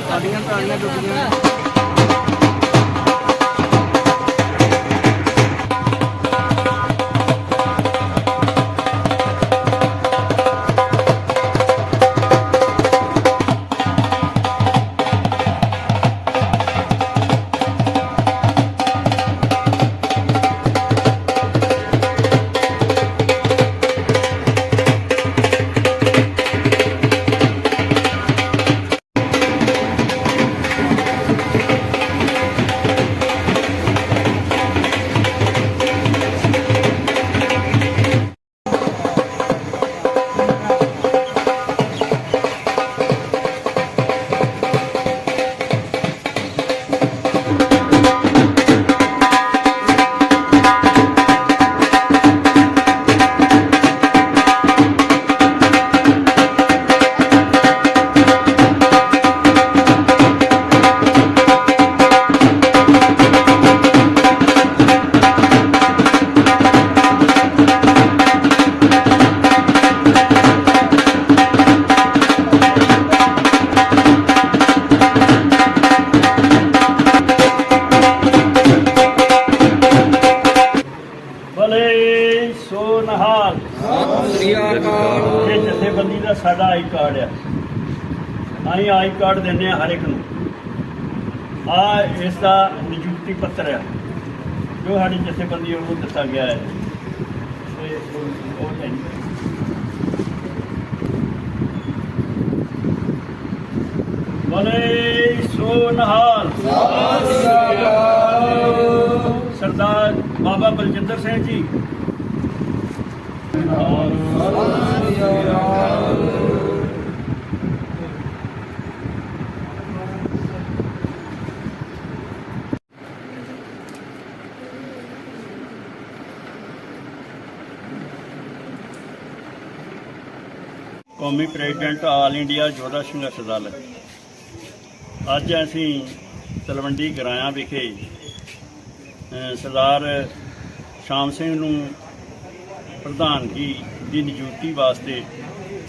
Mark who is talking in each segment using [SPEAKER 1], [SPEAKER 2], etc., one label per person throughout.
[SPEAKER 1] ਸਾਡੀਆਂ ਪੁਰਾਣੀਆਂ ਡੁੱਬੀਆਂ
[SPEAKER 2] ਜਥੇਬੰਦੀ ਦਾ ਸਾਡਾ ਆਈ ਕਾਰਡ ਆ। ਅਸੀਂ ਆਈ ਕਾਰਡ ਦਿੰਦੇ ਆ ਹਰ ਇੱਕ ਨੂੰ। ਆ ਇਸ ਦਾ ਨਿਯੁਕਤੀ ਪੱਤਰ ਆ, ਜੋ ਸਾਡੀ ਜਥੇਬੰਦੀ ਵੱਲੋਂ ਦਿੱਤਾ ਗਿਆ ਹੈ। ਤੇ ਉਹ- ਉਹ ਹੈ ਭਲੇ ਸੋ ਨਹਾਲ। ਸਰਦਾਰ ਬਾਬਾ ਬਲਜਿੰਦਰ ਸਿੰਘ ਜੀ। ਕੌਮੀ president all India Yodha Sangharsh Dal. ਅੱਜ ਅਸੀਂ ਤਲਵੰਡੀ ਗਰਾਇਆ ਵਿਖੇ ਸਰਦਾਰ ਸ਼ਾਮ ਸਿੰਘ ਨੂੰ ਪ੍ਰਧਾਨਗੀ ਦੀ ਨਿਯੁਕਤੀ ਵਾਸਤੇ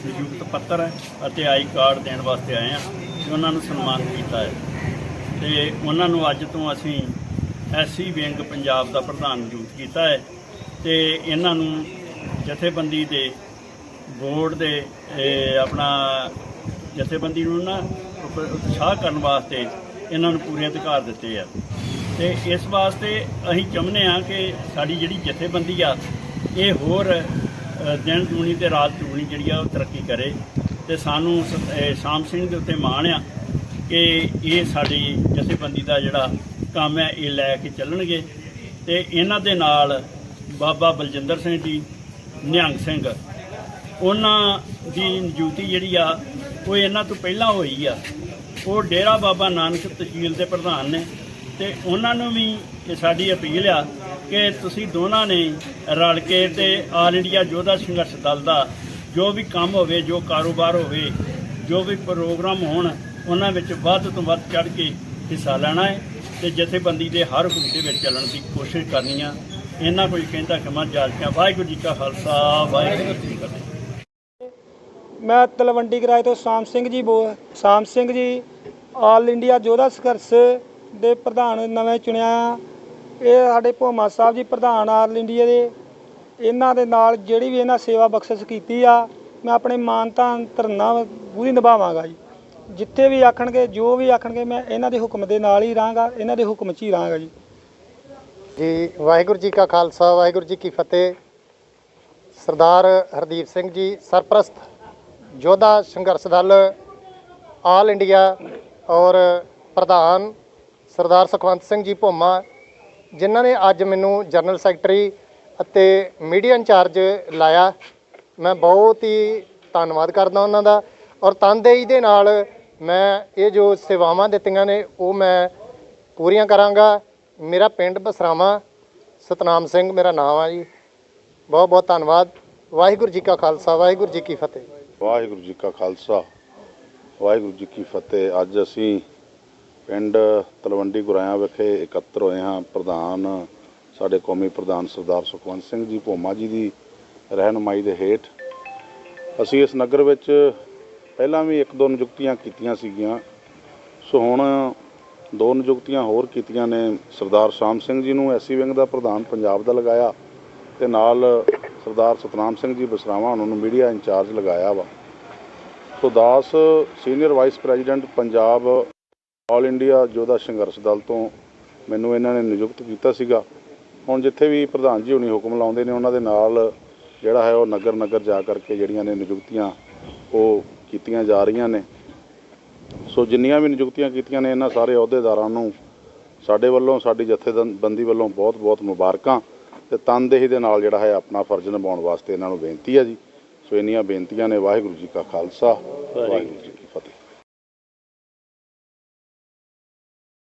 [SPEAKER 2] ਨਿਯੁਕਤ ਪੱਤਰ ਅਤੇ ਆਈ ਕਾਰਡ ਦੇਣ ਵਾਸਤੇ ਆਏ ਹਾਂ। ਤੇ ਉਹਨਾਂ ਨੂੰ ਸਨਮਾਨਿਤ ਕੀਤਾ ਹੈ। ਤੇ ਉਹਨਾਂ ਨੂੰ ਅੱਜ ਤੋਂ ਅਸੀਂ ਐਸਸੀ ਵਿੰਗ ਪੰਜਾਬ ਦਾ ਪ੍ਰਧਾਨ ਨਿਯੁਕਤ ਕੀਤਾ ਹੈ। ਤੇ ਇਹਨਾਂ ਨੂੰ ਜਥੇਬੰਦੀ ਦੇ ਬੋਰਡ ਦੇ ਆਪਣਾ ਜਥੇਬੰਦੀ ਨੂੰ ਨਾ ਉਪ- ਉਤਸ਼ਾਹ ਕਰਨ ਵਾਸਤੇ ਇਹਨਾਂ ਨੂੰ ਪੂਰੇ ਅਧਿਕਾਰ ਦਿੱਤੇ ਆ। ਤੇ ਇਸ ਵਾਸਤੇ ਅਸੀਂ ਚਾਹੁੰਦੇ ਆ ਕਿ ਸਾਡੀ ਜਿਹੜੀ ਜਥੇਬੰਦੀ ਆ, ਇਹ ਹੋਰ ਦਿਨ ਦੂਣੀ ਤੇ ਰਾਤ ਦੂਣੀ ਜਿਹੜੀ ਆ ਉਹ ਤਰੱਕੀ ਕਰੇ। ਤੇ ਸਾਨੂੰ ਸ- ਸ਼ਾਮ ਸਿੰਘ ਦੇ ਉੱਤੇ ਮਾਣ ਆ ਕਿ ਇਹ ਸਾਡੀ ਜਥੇਬੰਦੀ ਦਾ ਜਿਹੜਾ ਕੰਮ ਹੈ, ਇਹ ਲੈ ਕੇ ਚੱਲਣਗੇ। ਤੇ ਇਹਨਾਂ ਦੇ ਨਾਲ ਬਾਬਾ ਬਲਜਿੰਦਰ ਸਿੰਘ ਜੀ, ਨਿਹੰਗ ਸਿੰਘ ਉਹਨਾਂ ਦੀ ਨਿਯੁਕਤੀ ਜਿਹੜੀ ਆ, ਉਹ ਇਹਨਾਂ ਤੋਂ ਪਹਿਲਾਂ ਹੋਈ ਆ। ਉਹ ਡੇਰਾ ਬਾਬਾ ਨਾਨਕ ਤਹਿਸੀਲ ਦੇ ਪ੍ਰਧਾਨ ਨੇ ਤੇ ਉਹਨਾਂ ਨੂੰ ਵੀ ਸਾਡੀ ਅਪੀਲ ਆ ਕਿ ਤੁਸੀਂ ਦੋਨਾਂ ਨੇ ਰਲ ਕੇ ਤੇ ਆਲ ਇੰਡੀਆ ਯੋਧਾ ਸੰਘਰਸ਼ ਦਲ ਦਾ, ਜੋ ਵੀ ਕੰਮ ਹੋਵੇ, ਜੋ ਕਾਰੋਬਾਰ ਹੋਵੇ, ਜੋ ਵੀ ਪ੍ਰੋਗਰਾਮ ਹੋਣ, ਉਹਨਾਂ ਵਿੱਚ ਵੱਧ ਤੋਂ ਵੱਧ ਚੜ ਕੇ ਹਿੱਸਾ ਲੈਣਾ ਹੈ ਤੇ ਜਥੇਬੰਦੀ ਦੇ ਹਰ ਹੁਕਮ ਦੇ ਵਿੱਚ ਚੱਲਣ ਦੀ ਕੋਸ਼ਿਸ਼ ਕਰਨੀ ਆ। ਇਹਨਾਂ ਕੋਈ ਕਹਿੰਦਾ ਕਿ ਮੈਂ ਜਾਲਕਿਆ ਵਾਹਿਗੁਰੂ ਜੀ ਕਾ ਖਾਲਸਾ, ਵਾਹਿਗੁਰੂ ਜੀ ਕੀ ਫਤਿਹ।
[SPEAKER 3] ਮੈਂ ਤਲਵੰਡੀ ਗਰਾਏ ਤੋਂ ਸ਼ਾਮ ਸਿੰਘ ਜੀ ਬੋ ਸ਼ਾਮ ਸਿੰਘ ਜੀ ਆਲ ਇੰਡੀਆ ਯੋਧਾ ਸੰਘਰਸ਼ ਦੇ ਪ੍ਰਧਾਨ ਨਵੇਂ ਚੁਣਿਆ ਆ। ਇਹ ਸਾਡੇ ਭੋਮਾ ਸਾਹਿਬ ਜੀ ਪ੍ਰਧਾਨ ਆਲ ਇੰਡੀਆ ਦੇ। ਇਹਨਾਂ ਦੇ ਨਾਲ ਜਿਹੜੀ ਵੀ ਇਹਨਾਂ ਸੇਵਾ ਬਖਸ਼ਿਸ਼ ਕੀਤੀ ਆ, ਮੈਂ ਆਪਣੇ ਮਾਨਤਾ ਧਰਨਾ ਪੂਰੀ ਨਿਭਾਵਾਂਗਾ ਜੀ। ਜਿੱਥੇ ਵੀ ਆਖਣਗੇ, ਜੋ ਵੀ ਆਖਣਗੇ, ਮੈਂ ਇਹਨਾਂ ਦੇ ਹੁਕਮ ਦੇ ਨਾਲ ਹੀ ਰਹਾਂਗਾ, ਇਹਨਾਂ ਦੇ ਹੁਕਮ 'ਚ ਹੀ ਰਹਾਂਗਾ ਜੀ।
[SPEAKER 4] ਜੀ, ਵਾਹਿਗੁਰੂ ਜੀ ਕਾ ਖਾਲਸਾ, ਵਾਹਿਗੁਰੂ ਜੀ ਕੀ ਫਤਿਹ। ਸਰਦਾਰ ਹਰਦੀਪ ਸਿੰਘ ਜੀ, ਸਰਪ੍ਰਸਤ। ਯੋਧਾ ਸੰਘਰਸ਼ ਦਲ, ਆਲ ਇੰਡੀਆ ਔਰ ਪ੍ਰਧਾਨ ਸਰਦਾਰ ਸੁਖਵੰਤ ਸਿੰਘ ਜੀ ਭੋਮਾ, ਜਿਨ੍ਹਾਂ ਨੇ ਅੱਜ ਮੈਨੂੰ ਜਨਰਲ ਸੈਕਟਰੀ ਅਤੇ ਮੀਡੀਆ ਇੰਚਾਰਜ ਲਾਇਆ। ਮੈਂ ਬਹੁਤ ਹੀ ਧੰਨਵਾਦ ਕਰਦਾ ਉਹਨਾਂ ਦਾ ਔਰ ਤਨਦੇਹੀ ਦੇ ਨਾਲ ਮੈਂ ਇਹ ਜੋ ਸੇਵਾਵਾਂ ਦਿੱਤੀਆਂ ਨੇ, ਉਹ ਮੈਂ ਪੂਰੀਆਂ ਕਰਾਂਗਾ। ਮੇਰਾ ਪਿੰਡ ਬਸਰਾਵਾਂ, ਸਤਨਾਮ ਸਿੰਘ ਮੇਰਾ ਨਾਮ ਆ ਜੀ। ਬਹੁਤ ਬਹੁਤ ਧੰਨਵਾਦ। ਵਾਹਿਗੁਰੂ ਜੀ ਕਾ ਖਾਲਸਾ, ਵਾਹਿਗੁਰੂ ਜੀ ਕੀ ਫਤਿਹ।
[SPEAKER 5] ਵਾਹਿਗੁਰੂ ਜੀ ਕਾ ਖਾਲਸਾ, ਵਾਹਿਗੁਰੂ ਜੀ ਕੀ ਫਤਿਹ। ਅੱਜ ਅਸੀਂ ਪਿੰਡ ਤਲਵੰਡੀ ਗੁਰਾਇਆ ਵਿਖੇ ਇਕੱਤਰ ਹੋਏ ਹਾਂ। ਪ੍ਰਧਾਨ, ਸਾਡੇ ਕੌਮੀ ਪ੍ਰਧਾਨ ਸਰਦਾਰ ਸੁਖਵੰਤ ਸਿੰਘ ਜੀ ਭੋਮਾ ਜੀ ਦੀ ਰਹਿਨੁਮਾਈ ਦੇ ਹੇਠ ਅਸੀਂ ਇਸ ਨਗਰ ਵਿੱਚ ਪਹਿਲਾਂ ਵੀ ਇੱਕ ਦੋ ਨਿਯੁਕਤੀਆਂ ਕੀਤੀਆਂ ਸੀਗੀਆਂ। ਸੋ ਹੁਣ ਦੋ ਨਿਯੁਕਤੀਆਂ ਹੋਰ ਕੀਤੀਆਂ ਨੇ। ਸਰਦਾਰ ਸ਼ਾਮ ਸਿੰਘ ਜੀ ਨੂੰ ਐਸੀ ਵਿੰਗ ਦਾ ਪ੍ਰਧਾਨ ਪੰਜਾਬ ਦਾ ਲਗਾਇਆ ਤੇ ਨਾਲ ਸਰਦਾਰ ਸਤਨਾਮ ਸਿੰਘ ਜੀ ਬਸਰਾਵਾਂ ਉਹਨਾਂ ਨੂੰ ਮੀਡੀਆ ਇੰਚਾਰਜ ਲਗਾਇਆ ਵਾ। ਸੋ ਦਾਸ senior vice president Punjab all India Yodha Sangharsh Dal ਤੋਂ ਮੈਨੂੰ ਇਹਨਾਂ ਨੇ ਨਿਯੁਕਤ ਕੀਤਾ ਸੀਗਾ। ਹੁਣ ਜਿੱਥੇ ਵੀ ਪ੍ਰਧਾਨ ਜੀ ਹੁਣੀ ਹੁਕਮ ਲਾਉਂਦੇ ਨੇ, ਉਹਨਾਂ ਦੇ ਨਾਲ ਜਿਹੜਾ ਹੈ ਉਹ ਨਗਰ ਨਗਰ ਜਾ ਕਰਕੇ ਜਿਹੜੀਆਂ ਨੇ ਨਿਯੁਕਤੀਆਂ ਉਹ ਕੀਤੀਆਂ ਜਾ ਰਹੀਆਂ ਨੇ। ਸੋ ਜਿੰਨੀਆਂ ਵੀ ਨਿਯੁਕਤੀਆਂ ਕੀਤੀਆਂ ਨੇ, ਇਹਨਾਂ ਸਾਰੇ ਅਹੁਦੇਦਾਰਾਂ ਨੂੰ ਸਾਡੇ ਵੱਲੋਂ, ਸਾਡੀ ਜਥੇਬੰਦੀ ਵੱਲੋਂ ਬਹੁਤ-ਬਹੁਤ ਮੁਬਾਰਕਾਂ। ਤੇ ਤਨਦੇਹੀ ਦੇ ਨਾਲ ਜਿਹੜਾ ਹੈ ਆਪਣਾ ਫਰਜ਼ ਨਿਭਾਉਣ ਵਾਸਤੇ ਇਹਨਾਂ ਨੂੰ ਬੇਨਤੀ ਹੈ ਜੀ। ਸੋ ਇੰਨੀਆਂ ਬੇਨਤੀਆਂ ਨੇ, ਵਾਹਿਗੁਰੂ ਜੀ ਕਾ ਖਾਲਸਾ, ਵਾਹਿਗੁਰੂ ਜੀ